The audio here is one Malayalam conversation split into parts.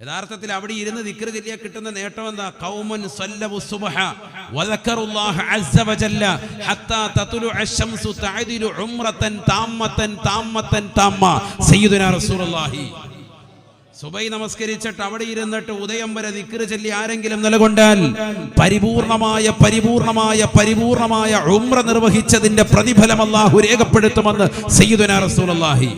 യഥാർത്ഥത്തിൽ അവിടെ ഇരുന്ന് ദിക്ർ ചൊല്ലിയ കിട്ടുന്ന നേട്ടം എന്താ? കൗമൻ സല്ലബു സുബ്ഹ വദക്കറുല്ലാഹ ഹത്താ തതുലു അശ്ശംസു തഅദിലു ഉംറതൻ താമ്മതൻ താമ്മതൻ താമ്മ. സയ്യിദുനാ റസൂലുള്ളാഹി. സുബൈ നമസ്കരിച്ചിട്ട് അവിടെ ഇരുന്നിട്ട് ഉദയം വരെ ദിക്ർ ചൊല്ലി ആരെങ്കിലും നിലകൊണ്ടാൽ പരിപൂർണമായ പരിപൂർണമായ പരിപൂർണമായ ഉംറ നിർവഹിച്ചതിന്റെ പ്രതിഫലം അല്ലാഹു രേഖപ്പെടുത്തുമെന്ന് സയ്യിദുനാ റസൂലുള്ളാഹി.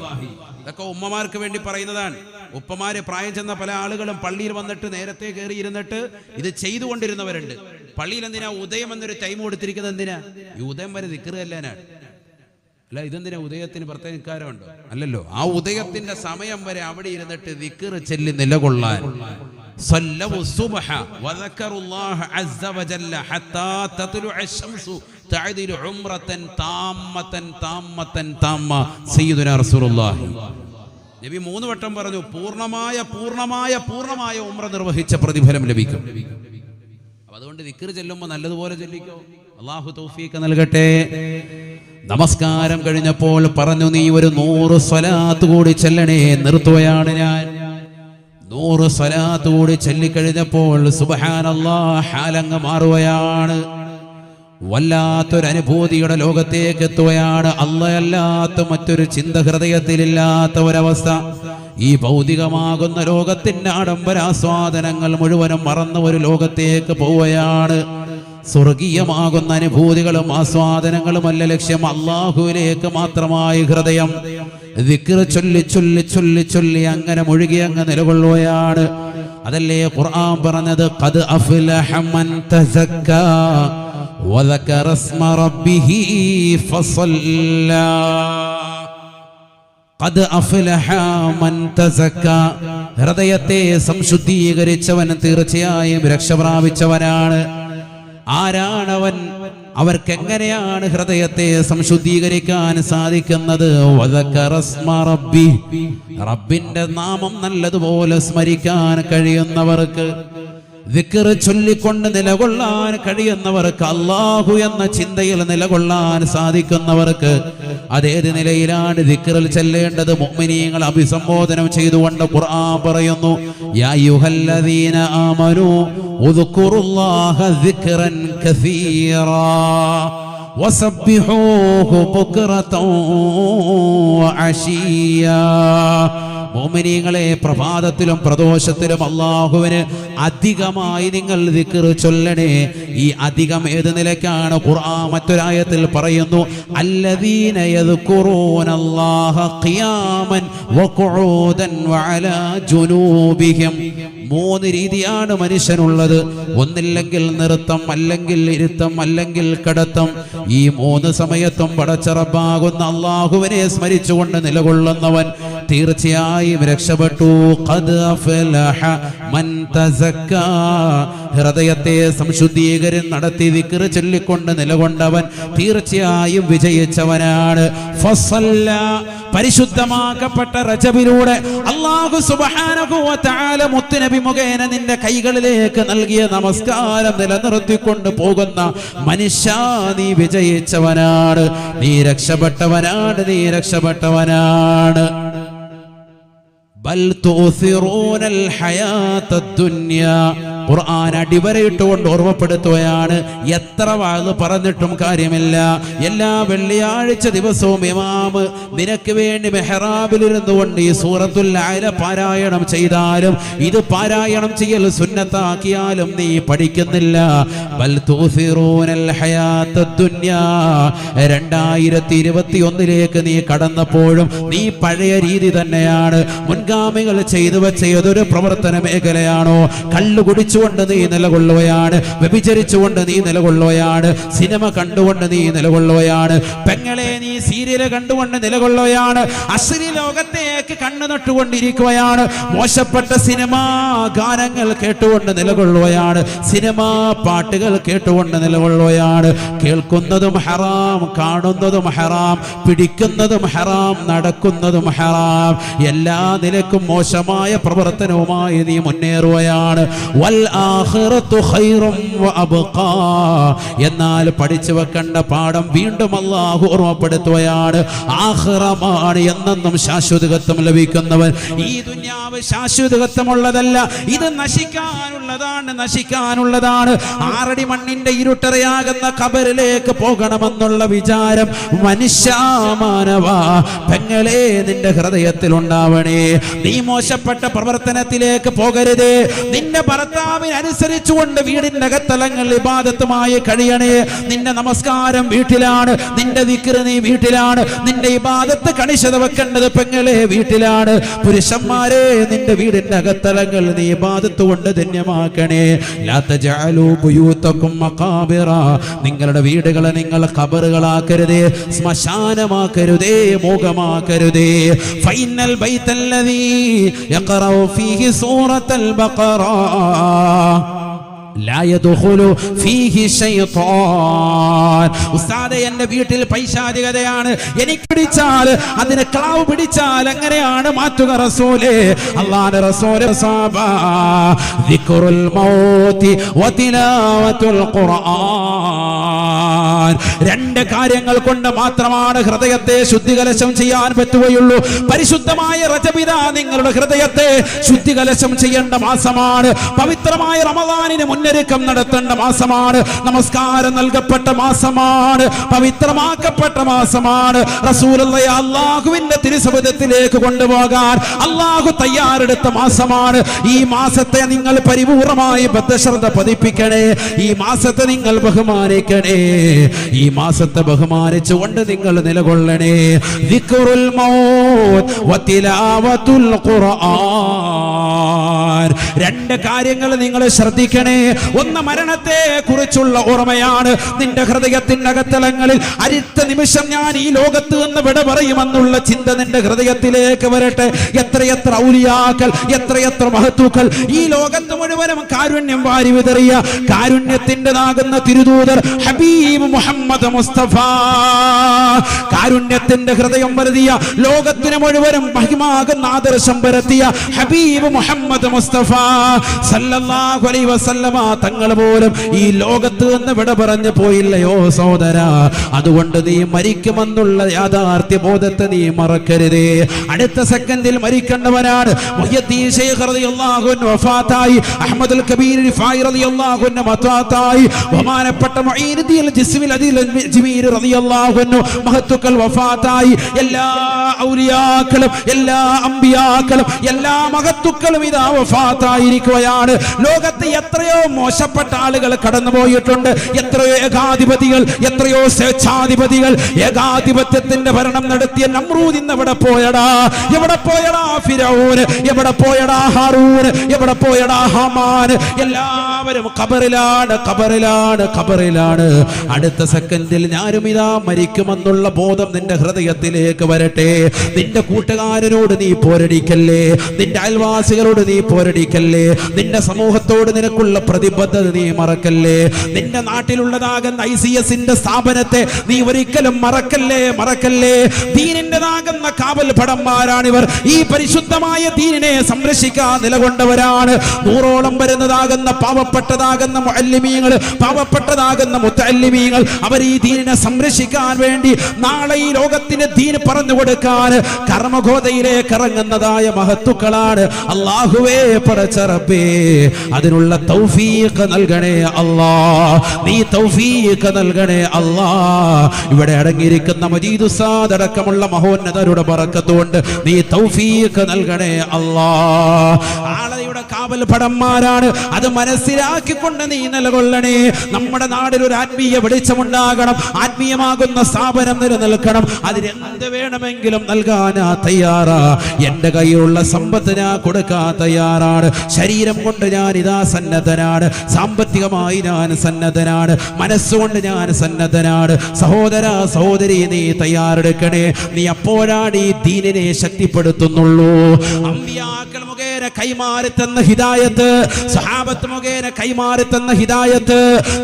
ഇതൊക്കെ ഉമ്മമാർക്ക് വേണ്ടി പറയുന്നതാണ് ഉപ്പമാര് പ്രായം ചെന്ന പല ആളുകളും പള്ളിയിൽ വന്നിട്ട് നേരത്തെ കയറി ഇരുന്നിട്ട് ഇത് ചെയ്തുകൊണ്ടിരുന്നവരുണ്ട് പള്ളിയിൽ എന്തിനാ ഉദയം എന്നൊരു ടൈം കൊടുത്തിരിക്കുന്നത് എന്തിനാ ഈ ഉദയം വരെ ദിക്റ് ചെല്ലാനാണ് അല്ല ഇതെന്തിനാ ഉദയത്തിന് പ്രത്യേക നിൽക്കാരമുണ്ടോ അല്ലല്ലോ ആ ഉദയത്തിന്റെ സമയം വരെ അവിടെ ഇരുന്നിട്ട് ദിക്റ് ചെല്ലി നിലകൊള്ളാൻ صلوا الصبح وذكروا الله عز وجل حتى تطلع الشمس تعدل عمرة تامة تامة تامة سيدنا رسول الله നബി മൂന്ന് വട്ടം പറഞ്ഞു പൂർണ്ണമായ പൂർണ്ണമായ പൂർണ്ണമായ ഉമ്ര നിർവഹിച്ച പ്രതിഫലം ലഭിക്കും അപ്പൊ അതുകൊണ്ട് ദിക്ർ ചെല്ലുമ്പോൾ നല്ലതുപോലെ ചൊല്ലിക്കോ അള്ളാഹു തൗഫീഖ് നൽകട്ടെ നമസ്കാരം കഴിഞ്ഞപ്പോൾ പറഞ്ഞു നീ ഒരു നൂറ് സ്വലാത്ത് കൂടി ചെല്ലണേ നിർത്തുകയാണ് ഞാൻ നൂറ് സ്വലാത്ത് കൂടി ചൊല്ലിക്കഴിഞ്ഞപ്പോൾ സുബഹാനല്ലാ ഹാലങ്ങ് മാറുകയാണ് വല്ലാത്തൊരനുഭൂതിയുടെ ലോകത്തേക്ക് എത്തുകയാണ് അല്ലയല്ലാത്ത മറ്റൊരു ചിന്ത ഹൃദയത്തിലില്ലാത്ത ഒരവസ്ഥ ഈ ഭൗതികമാകുന്ന ലോകത്തിന്റെ ആഡംബരാസ്വാദനങ്ങൾ മുഴുവനും മറന്ന ഒരു ലോകത്തേക്ക് പോവുകയാണ്. സ്വർഗീയമാകുന്ന അനുഭൂതികളും ആസ്വാദനങ്ങളും അല്ല ലക്ഷ്യം. അള്ളാഹുവിലേക്ക് മാത്രമായി ഹൃദയം. വിക്ര ചൊല്ലി ചൊല്ലി ചൊല്ലി ചൊല്ലി അങ്ങനെ മുഴുകി അങ്ങ് നിലകൊള്ളുകയാണ്. അതല്ലേ ഖുർആൻ പറഞ്ഞത്? ഖദ് അഫ്ലഹ മൻ തസക്ക وذكر اسم ربه فصلى قد أفلح من تزكى ഹൃദയത്തെ സംശുദ്ധീകരിച്ചവൻ തീർച്ചയായും രക്ഷ പ്രാപിച്ചവനാണ് ആരാണവൻ അവർക്ക് എങ്ങനെയാണ് ഹൃദയത്തെ സംശുദ്ധീകരിക്കാൻ സാധിക്കുന്നത് വദക്കറ സ്മ റബ്ബി. റബ്ബിന്റെ നാമം നല്ലതുപോലെ സ്മരിക്കാൻ കഴിയുന്നവർക്ക് വിക്കറ് ചൊല്ലിക്കൊണ്ട് നിലകൊള്ളാൻ കഴിയുന്നവർക്ക് അള്ളാഹു എന്ന ചിന്തയിൽ നിലകൊള്ളാൻ സാധിക്കുന്നവർക്ക് അതേത് നിലയിലാണ് വിക്കറിൽ ചെല്ലേണ്ടത്? മുഗ്മിനീങ്ങൾ അഭിസംബോധനം ചെയ്തുകൊണ്ട് ഖുർആൻ പറയുന്നു യാ ആമനു ഉദ്കുറുല്ലാഹ ദിക്റൻ കസീറാ വസബ്ബിഹൂഹു ബുക്റതൻ വഅശിയാ മോമിനിയങ്ങളെ പ്രഭാതത്തിലും പ്രദോഷത്തിലും അള്ളാഹുവിന് അധികമായി നിങ്ങൾ ദിക്ർ ചൊല്ലണേ. ഈ അധികം ഏത് നിലയ്ക്കാണ്? ഖുർആ മറ്റൊരായത്തിൽ പറയുന്നു അല്ലദീന യദ്കുറൂനല്ലാഹ ഖിയാമൻ വഅലാ ജുനൂബിഹിം. മൂന്ന് രീതിയാണ് മനുഷ്യനുള്ളത് ഒന്നില്ലെങ്കിൽ നൃത്തം അല്ലെങ്കിൽ ഇരുത്തം അല്ലെങ്കിൽ കടത്തം ഈ മൂന്ന് സമയത്തും പടച്ചറപ്പാകുന്ന അള്ളാഹുവിനെ സ്മരിച്ചുകൊണ്ട് നിലകൊള്ളുന്നവൻ തീർച്ചയായും രക്ഷപ്പെട്ടു മൻ. ഹൃദയത്തെ സംശുദ്ധീകരൻ നടത്തി വിക്ര ചൊല്ലിക്കൊണ്ട് നിലകൊണ്ടവൻ തീർച്ചയായും വിജയിച്ചവനാണ്. പരിശുദ്ധമാക്കപ്പെട്ട റജബിലൂടെ അള്ളാഹു തആല മുത്തുനബി മുഖേന നിന്റെ കൈകളിലേക്ക് നൽകിയ നമസ്കാരം നിലനിർത്തിക്കൊണ്ട് പോകുന്ന മനുഷ്യ നീ വിജയിച്ചവനാണ്. നീ രക്ഷപ്പെട്ടവനാണ് നീ രക്ഷപ്പെട്ടവനാണ്. ബൽ തൂസിറൂനൽ ഹയാത്തദ് ദുനിയ ഖുർആൻ അടിവരയിട്ടുകൊണ്ട് ഓർമ്മപ്പെടുത്തുകയാണ്. എത്ര വാഴ പറഞ്ഞിട്ടും കാര്യമില്ല. എല്ലാ വെള്ളിയാഴ്ച ദിവസവും ഇമാമ് നിനക്ക് വേണ്ടി മെഹ്റാബിലിരുന്നു കൊണ്ട് ഈ സൂറത്തുൽ ആയ പാരായണം ചെയ്താലും ഇത് പാരായണം ചെയ്യൽ സുന്നത്താക്കിയാലും നീ പഠിക്കുന്നില്ല. ബൽ രണ്ടായിരത്തി ഇരുപത്തി ഒന്നിലേക്ക് നീ കടന്നപ്പോഴും നീ പഴയ രീതി തന്നെയാണ്. മുൻഗാമികൾ ചെയ്തു വെച്ച ഏതൊരു പ്രവർത്തന മേഖലയാണോ? കള്ളു കുടിച്ചുകൊണ്ട് നീ നിലകൊള്ളുകയാണ്. വ്യഭിചരിച്ചുകൊണ്ട് നീ നിലകൊള്ളുകയാണ്. സിനിമ കണ്ടുകൊണ്ട് നീ നിലകൊള്ളുകയാണ്. പെങ്ങളെ നീ സീരിയൽ കണ്ടുകൊണ്ട് നിലകൊള്ളുകയാണ്. അശ്രീ ലോകത്തേക്ക് കണ്ണു നട്ടുകൊണ്ടിരിക്കുകയാണ്. മോശപ്പെട്ട സിനിമാ ഗാനങ്ങൾ കേട്ടുകൊണ്ട് നിലകൊള്ളുകയാണ്. സിനിമാ പാട്ടുകൾ കേട്ടുകൊണ്ട് നിലകൊള്ളുകയാണ്. കേൾക്കുന്നതും ഹറാം കാണുന്നതും ഹറാം പിടിക്കുന്നതും ഹറാം നടക്കുന്നതും ഹറാം. എല്ലാ നിലക്കും മോശമായ പ്രവർത്തനവുമായി നീ മുന്നേറുകയാണ്. വൽ എന്നാൽ പഠിച്ചു വെക്കേണ്ട പാഠം വീണ്ടും അള്ളാഹു ഓർമ്മപ്പെടുത്തുകയാണ്. ആഹ്റമാണ് എന്നെന്നും ശാശ്വതത്വം ലഭിക്കുന്നവൻ. ഈ ദുന്യാവ് ശാശ്വതത്വമുള്ളതല്ല ഇത് നശിക്കാനുള്ളതാണ് നശിക്കാനുള്ളതാണ്. ആറടി മണ്ണിന്റെ ഇരുട്ടറയാകുന്ന കബറിലേക്ക് പോകണമെന്നുള്ള വിചാരം മനുഷ്യാമാനവ പെങ്ങളെ നിന്റെ ഹൃദയത്തിൽ ഉണ്ടാവണേ നീ മോശപ്പെട്ട പ്രവർത്തനത്തിലേക്ക് പോകരുത്. നിന്റെ ഭർത്താവിനനുസരിച്ചുകൊണ്ട് വീടിന്റെ അകത്തലങ്ങൾ ഇബാദത്തുമായി കഴിയണേ. നിന്റെ നമസ്കാരം വീട്ടിലാണ് നിന്റെ ദിക്റ് നീ വീട്ടിലാണ് നിന്റെ ഇബാദത്ത് കണിശത വെക്കേണ്ടത് പെങ്ങളെ വീട്ടിലാണ്. പുരുഷന്മാരെ നിന്റെ വീടിന്റെ അകത്തലങ്ങൾ നീ ഇബാദത്ത് കൊണ്ട് ധന്യമാക്കണേ. നിങ്ങളുടെ വീടുകളെ നിങ്ങൾ ഖബറുകളാക്കരുതേ ശ്മശാനമാക്കരുതേ മോഹമാക്കരുതേ ഫൈനൽ ബൈത്തല്ലതീ യഖറഉ ഫീഹി സൂറത്തുൽ ബഖറ. ലാ യദ്ഖുലു ഫീഹി ശൈത്താൻ ഉസ്താദെ എന്റെ വീട്ടിൽ പൈശാചികതയാണ്. എനിക്ക് പിടിച്ചാൽ അതിന് ക്ലാവ് പിടിച്ചാൽ എങ്ങനെയാണ് മാറ്റുക റസൂലേ. റസൂൽ സാബ. ദിക്റുൽ മൗതി വതിലാവത്തുൽ ഖുർആൻ. രണ്ട് കാര്യങ്ങൾ കൊണ്ട് മാത്രമാണ് ഹൃദയത്തെ ശുദ്ധികലശം ചെയ്യാൻ പറ്റുകയുള്ളൂ. പരിശുദ്ധമായ റജബിത നിങ്ങളുടെ ഹൃദയത്തെ ശുദ്ധികലശം ചെയ്യേണ്ട മാസമാണ്. പവിത്രമായ റമദാനിന് മുന്നൊരുക്കം നടത്തേണ്ട മാസമാണ്. നമസ്കാരം നൽകപ്പെട്ട മാസമാണ്. പവിത്രമാക്കപ്പെട്ട മാസമാണ്. അള്ളാഹുവിന്റെ തിരുസബുദത്തിലേക്ക് കൊണ്ടുപോകാൻ അള്ളാഹു തയ്യാറെടുത്ത മാസമാണ്. ഈ മാസത്തെ നിങ്ങൾ പരിപൂർണമായി ബദ്ധശ്രദ്ധ പതിപ്പിക്കണേ. ഈ മാസത്തെ നിങ്ങൾ ബഹുമാനിക്കണേ. ഈ മാസത്തെ ബഹുമാനിച്ചുകൊണ്ട് നിങ്ങൾ നിലകൊള്ളണേ. ദിക്റുൽ മൗത്ത് വതിലാവത്തുൽ ഖുർആൻ. രണ്ട് കാര്യങ്ങൾ നിങ്ങൾ ശ്രദ്ധിക്കണേ. ഒന്ന് മരണത്തെ കുറിച്ചുള്ള ഓർമ്മയാണ്. നിന്റെ ഹൃദയത്തിന്റെ അകത്തലങ്ങളിൽ അടുത്ത നിമിഷം ഞാൻ ഈ ലോകത്ത് നിന്ന് വിട പറയുമെന്നുള്ള ചിന്ത നിന്റെ ഹൃദയത്തിലേക്ക് വരട്ടെ. എത്രയെത്ര ഔലിയാക്കൾ എത്രയെത്ര മഹത്വക്കൾ ഈ ലോകത്ത് മുഴുവനും കാരുണ്യം വാരി വിതറിയ കാരുണ്യത്തിന്റെതാകുന്ന തിരുദൂതർ ഹബീബ് മുഹമ്മദ് മുസ്തഫ. കാരുണ്യത്തിന്റെ ഹൃദയം വരുതിയ ലോകത്തിന് മുഴുവനും മഹിമാകുന്ന ആദർശം പരത്തിയ ഹബീബ് മുഹമ്മദ് മുസ്തഫ. സല്ലല്ലാഹു അലൈഹി വസല്ലമ തങ്ങൾ പോലും ഈ ലോകത്ത് നിന്ന് വിട പറഞ്ഞു പോയില്ലയോ സഹോദര. അതുകൊണ്ട് നീ മരിക്കുമെന്നുള്ള യാഥാർത്ഥ്യ ബോധത്തെ നീ മറക്കരുതേ. അടുത്ത സെക്കൻഡിൽ മരിക്കേണ്ടവനാണ് കബീർ എല്ലാ ഔലിയാക്കളും എല്ലാ അമ്പിയാക്കളും എല്ലാ മഹത്തുക്കളും ഇതാ വഫാത്തായിരിക്കുകയാണ് ലോകത്ത് എത്രയോ മോശപ്പെട്ട ആളുകൾ കടന്നുപോയിട്ടുണ്ട്. എത്രയോ ഏകാധിപതികൾ എത്രയോ സ്വേച്ഛാധിപതികൾ. ഏകാധിപത്യത്തിന്റെ ഭരണം നടത്തിയ നമ്രൂദ് ഇന്ന് എവിടെ പോയടാ? എവിടെ പോയടാ ഫിരൗന് എവിടെ പോയടാ ഹാറൂന്? എവിടെ പോയടാ ഹമാൻ എല്ലാവരും കബറിലാണ് കബറിലാണ് കബറിലാണ് അടുത്ത സെക്കൻഡിൽ ഞാനും ഇതാ മരിക്കുമെന്നുള്ള ബോധം നിന്റെ ഹൃദയത്തിലേക്ക് വരട്ടെ. നിന്റെ കൂട്ടുകാരനോട് നീ പോരടിക്കല്ലേ? നിന്റെ അയൽവാസികളോട് നീ പോരടിക്കല്ലേ നിന്റെ സമൂഹത്തോട് നിനക്കുള്ള പ്രതിബദ്ധത നീ മറക്കല്ലേ? നിന്റെ നാട്ടിലുള്ളതാകുന്ന ഐ സി എസിന്റെ സ്ഥാപനത്തെ നീ ഒരിക്കലും മറക്കല്ലേ? മറക്കല്ലേ? ദീനിന്റെതാകുന്ന കാവൽ ഭടന്മാരാണിവർ ഈ പരിശുദ്ധമായ ദീനിനെ സംരക്ഷിക്കാൻ നിലകൊണ്ടവരാണ്. നൂറോളം വരുന്നതാകുന്ന പാവപ്പെട്ടതാകുന്ന മുഅല്ലിമീങ്ങൾ പാവപ്പെട്ടതാകുന്ന മുത്തല്ലിമീങ്ങൾ. അവർ ഈ ദീനിനെ സംരക്ഷിക്കാൻ വേണ്ടി നാളെ ഈ ലോകത്തിന് ദീന് പറഞ്ഞു കൊടുക്കാൻ കർമ്മഗോതയിലേക്ക് ഇറങ്ങുന്നതായ മഹത്തുക്കളാണ്. അള്ളാഹുവേ പടച്ചറബേ അതിനുള്ള തൗഫീഖ് നൽകണേ അല്ലാ. നീ തൗഫീഖ് നൽകണേ അല്ലാ. ഇവിടെ അടങ്ങിയിരിക്കുന്ന മജീദ് ഉസ്താദ് അടക്കമുള്ള മഹോന്നതരുടെ പറക്കത്തുകൊണ്ട് നീ തൗഫീഖ് നൽകണേ അല്ലാ. ആളയുടെ കാവൽ പടന്മാരാണ് അത് മനസ്സിലാക്കിക്കൊണ്ട് നീ നിലകൊള്ളണേ. നമ്മുടെ നാടിൽ ഒരു ആത്മീയ വെളിച്ചമുണ്ടാകണം. ആത്മീയമാകുന്ന സ്ഥാപനം നിലനിൽക്കണം. അതിനെന്ത് വേണമെങ്കിലും നൽകാനാ തയ്യാറാ. എന്റെ കയ്യിലുള്ള സമ്പത്ത് ഞാൻ കൊടുക്കാൻ തയ്യാറാണ്. ശരീരം കൊണ്ട് ഞാൻ ഇതാ സന്നദ്ധനാണ്. സാമ്പത്തികമായി ഞാൻ സന്നദ്ധനാണ്. മനസ്സുകൊണ്ട് ഞാൻ സന്നദ്ധനാണ്. സഹോദര സഹോദരി നീ തയ്യാറെടുക്കണേ. നീ അപ്പോഴാണ് ഈ ദീനിനെ ശക്തിപ്പെടുത്തുന്നുള്ളൂ. അമ്പിയാക്കൾ മുഖേന കൈമാറി തന്ന ഹിദായത്ത് സഹാബത്ത് മുഖേന കൈമാറി തന്ന ഹിദായത്ത്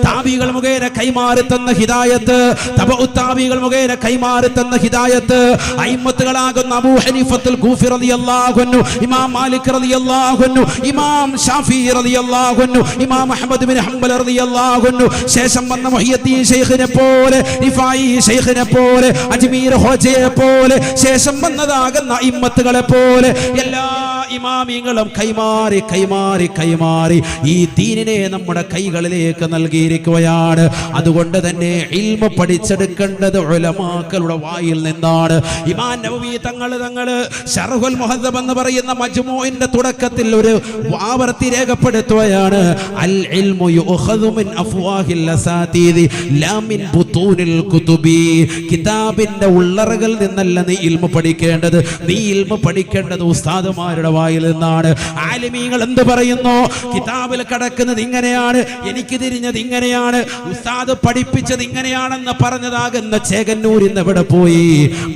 താബികൾ മുഖേന കൈമാറി തന്ന ഹിദായത്ത് തബഉത്താബികൾ മുഖേന കൈമാറി തന്ന ഹിദായത്ത് അയിമത്തുകളാകുന്ന അബൂ ഹനീഫത്തുൽ ഗൂഫി റളിയല്ലാഹു അൻഹു ഇമാം മാലിക് റളിയല്ലാഹു അൻഹു ഇമാം ഷാഫി റളിയല്ലാഹു അൻഹു ഇമാം അഹ്മദ് ബിൻ ഹംബൽ റളിയല്ലാഹു അൻഹു ശേഷം വന്ന മുഹിയദ്ദീൻ ശൈഖിനെ പോലെ റിഫായി ശൈഖിനെ പോലെ അജ്മീർ ഹോജയെ പോലെ ശേഷം വന്നതാകുന്ന ഇമ്മത്തുകളെ പോലെ എല്ലാ ഇമാമിങ്ങളും കൈമാറി കൈമാറി കൈമാറി ഈ ദീനിനെ നമ്മുടെ കൈകളിലേക്ക് നൽകിയിരിക്കുകയാണ്. അതുകൊണ്ട് തന്നെ ഇൽമ പഠിച്ചെടുക്കേണ്ടത് ഒലമാക്കളുടെ വായിൽ നിന്നാണ്. ഇമാൻ നബവി തങ്ങൾ തങ്ങൾ ഷർഹുൽ മുഹദ്ദബ് എന്ന് പറയുന്ന മജ്മൂഇന്റെ തുടക്കത്തിൽ ഒരു ആവർത്തി രേഖപ്പെടുത്തുകയാണ്. അൽ ഇൽമു യുഖദു മിൻ അഫ്വാഹിൽ അസാതീദി ലാ മിൻ ബുതൂനിൽ കുതുബി. കിതാബിന്റെ ഉള്ളറകളിൽ നിന്നല്ല നീ ഇൽമ പഠിക്കേണ്ടത്. നീ ഇൽമ പഠിക്കേണ്ടത് ഉസ്താദുമാരുടെ വായിൽ നിന്നാണ് ആലിമീങ്ങൾ എന്ത് പറയുന്നു? കിതാബിൽ കിടക്കുന്നത് ഇങ്ങനെയാണ് എനിക്ക് തിരിഞ്ഞത് ഇങ്ങനെയാണ് ഉസ്താദ് പഠിപ്പിച്ചത് ഇങ്ങനെയാണെന്ന് പറഞ്ഞതാകുന്ന ചേകന്നൂർ ഇന്ന് എവിടെ പോയി?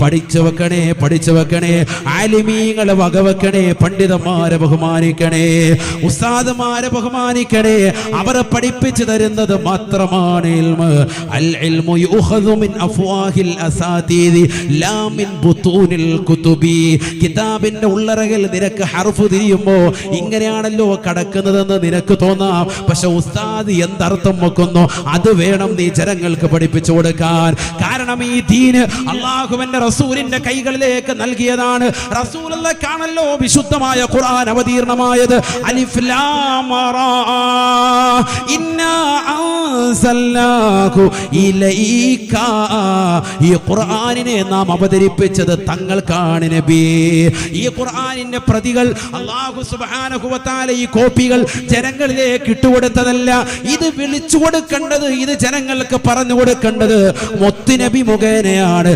പഠിച്ചു വെക്കണേ പഠിച്ചു വെക്കണേ ആലിമീങ്ങളെ വകവെക്കണേ പണ്ഡിതന്മാരെ ബഹുമാനിക്കണേ ഉസ്താദുമാരെ ബഹുമാനിക്കണേ അവരെ പഠിപ്പിച്ചു തരുന്നത് മാത്രമാണ് കിതാബിന്റെ നിനക്ക് ഹർഫ് തിരിയുമ്പോ ഇങ്ങനെയാണല്ലോ കടക്കുന്നതെന്ന് നിനക്ക് തോന്നാം. പക്ഷെ ഉസ്താദ് എന്തർത്ഥം വെക്കുന്നു? അത് വേണം നീ ജനങ്ങൾക്ക് പഠിപ്പിച്ചു കൊടുക്കാൻ. കാരണം ഈ ദീന് അള്ളാഹുവിന്റെ റസൂലിന്റെ കൈകളിലേക്ക് നൽകിയതാണ്. റസൂലക്കാണല്ലോ വിശുദ്ധമായ ഖുർആൻ അവതീർണമായത്. അലിഫ്. ഈ ഖുർആനിനെ നാം അവതരിപ്പിച്ചത് തങ്ങൾക്കാണ് നബി. ഈ ഖുർആനിന്റെ പ്രതികൾ അള്ളാഹു സുബ്ഹാനഹു വ ഈ കോപ്പികൾ ജനങ്ങളിലേക്ക് ഇട്ടുകൊടുത്തതല്ല. ഇത് വിളിച്ചു കൊടുക്കേണ്ടത് ഇത് ജനങ്ങൾക്ക് പറഞ്ഞു കൊടുക്കേണ്ടത് മുത്തുനബി മുഖേനയാണ്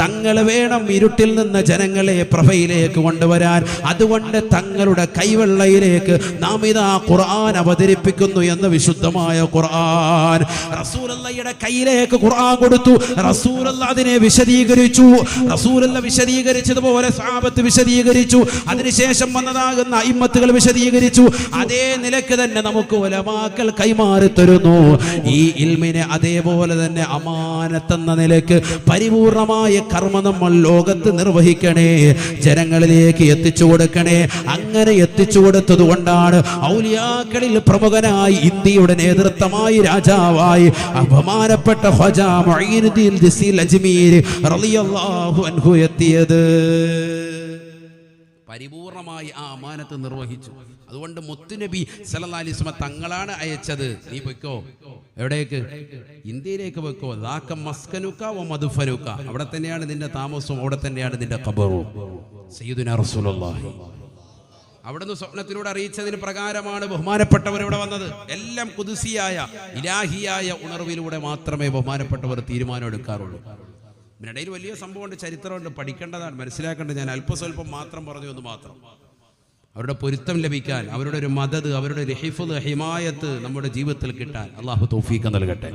തങ്ങളെ വേണം ഇരുട്ടിൽ നിന്ന് ജനങ്ങളെ പ്രഭയിലേക്ക് കൊണ്ടുവരാൻ. അതുകൊണ്ട് തങ്ങളുടെ കൈവെള്ളയിലേക്ക് നാം ഇതാ ഖുർആൻ അവതരിപ്പിക്കുന്നു എന്ന് വിശുദ്ധമായ ഖുർആൻ. റസൂലയുടെ കയ്യിലേക്ക് ഖുർആൻ കൊടുത്തു. റസൂലല്ല അതിനെ വിശദീകരിച്ചു. റസൂലല്ല വിശദീകരിച്ചതുപോലെ സാപത്ത് വിശദീകരിച്ചു. അതിനുശേഷം വന്നതാകുന്ന അയിമത്തുകൾ വിശദീകരിച്ചു. അതേ നിലയ്ക്ക് തന്നെ നമുക്ക് ഒലമാക്കൽ കൈമാറി തരുന്നു. ഈ ഇൽമിനെ അതേപോലെ തന്നെ അമാനത്തെന്ന നിലയ്ക്ക് പരിപൂർണമായ കർമ്മ നമ്മൾ ലോകത്ത് നിർവഹിക്കണേ. ജനങ്ങളിലേക്ക് എത്തിച്ചു കൊടുക്കണേ. അങ്ങനെ എത്തിച്ചു കൊടുത്തത് കൊണ്ടാണ് ഔലിയാക്കളിൽ പ്രമുഖനായി ഇന്ത്യയുടെ നേതൃത്വമായി രാജാവായി അപമാനപ്പെട്ട ഹജ മുഈനുദ്ദീൻ ദിസീൽ അജ്മീർ റളിയല്ലാഹു അൻഹു എത്തിയത്. പരിപൂർണമായി ആ അമാനത്ത് നിർവഹിച്ചു. അതുകൊണ്ട് മുത്തുനബി അലൈഹി തങ്ങളാണ് അയച്ചത്. നീ പൊയ്ക്കോ. എവിടേക്ക്? ഇന്ത്യയിലേക്ക് വെക്കോ ദാക്ക മസ്കനുക്ക ഓ മധുഫനുക്ക അവിടെ തന്നെയാണ് നിന്റെ താമസവും അവിടെ തന്നെയാണ് നിന്റെ കബറും റസൂലുള്ളാഹി. അവിടുന്ന് സ്വപ്നത്തിലൂടെ അറിയിച്ചതിന് പ്രകാരമാണ് ബഹുമാനപ്പെട്ടവർ ഇവിടെ വന്നത്. എല്ലാം കുതിസിയായ ഇലാഹിയായ ഉണർവിലൂടെ മാത്രമേ ബഹുമാനപ്പെട്ടവർ തീരുമാനം എടുക്കാറുള്ളൂ ഇതിനിടയിൽ വലിയ സംഭവമുണ്ട് ചരിത്രമുണ്ട് പഠിക്കേണ്ടതാണ് മനസ്സിലാക്കേണ്ടത്. ഞാൻ അല്പസ്വല്പം മാത്രം പറഞ്ഞു എന്ന് മാത്രം. അവരുടെ പൊരുത്തം ലഭിക്കാൻ അവരുടെ ഒരു മദത് അവരുടെ ഒരു ഹിഫുദ് ഹിമായത്ത് നമ്മുടെ ജീവിതത്തിൽ കിട്ടാൻ അള്ളാഹു തൗഫീഖ് നൽകട്ടെ.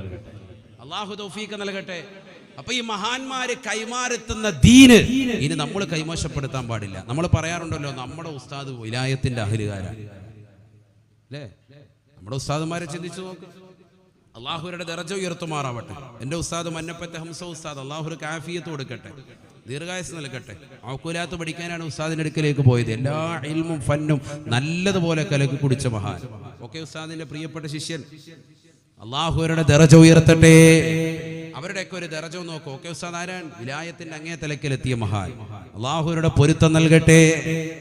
അള്ളാഹു തൗഫീഖ് നൽകട്ടെ. അപ്പൊ ഈ മഹാന്മാര് കൈമാറെത്തുന്ന ദീന് ഇനി നമ്മൾ കൈമോശപ്പെടുത്താൻ പാടില്ല. നമ്മൾ പറയാറുണ്ടല്ലോ നമ്മുടെ ഉസ്താദ് വിലായത്തിന്റെ അഹലുകാരാണ്. അല്ലേ? നമ്മുടെ ഉസ്താദുമാരെ ചിന്തിച്ചു നോക്ക്. അള്ളാഹുരുടെ ദർജ ഉയർത്തുമാറാവട്ടെ. എന്റെ ഉസ്താദ് മന്നപ്പത്തെ ഹംസ ഉസ്താദ് അള്ളാഹുരു കാഫിയത്ത് കൊടുക്കട്ടെ. ദീർഘായുസ് നൽകട്ടെ. ഔക്കുലാത്ത് പഠിക്കാനാണ് ഉസ്താദിന്റെ അടുക്കലേക്ക് പോയത്. എല്ലാ ഇൽമും ഫന്നും നല്ലതുപോലെ കലക്ക് കുടിച്ച മഹാൻ. ഓക്കെ ഉസ്താദിന്റെ പ്രിയപ്പെട്ട ശിഷ്യൻ. അള്ളാഹുരുടെ ദർജ ഉയർത്തട്ടെ. അവരുടെയൊക്കെ ഒരു ദറജ നോക്കൂ. ഓക്കെ ഉസ്താദ് ആരാൻ വിലായത്തിന്റെ അങ്ങേ തലക്കിലെത്തിയ മഹാൻ. അള്ളാഹുരുടെ പൊരുത്തം നൽകട്ടെ.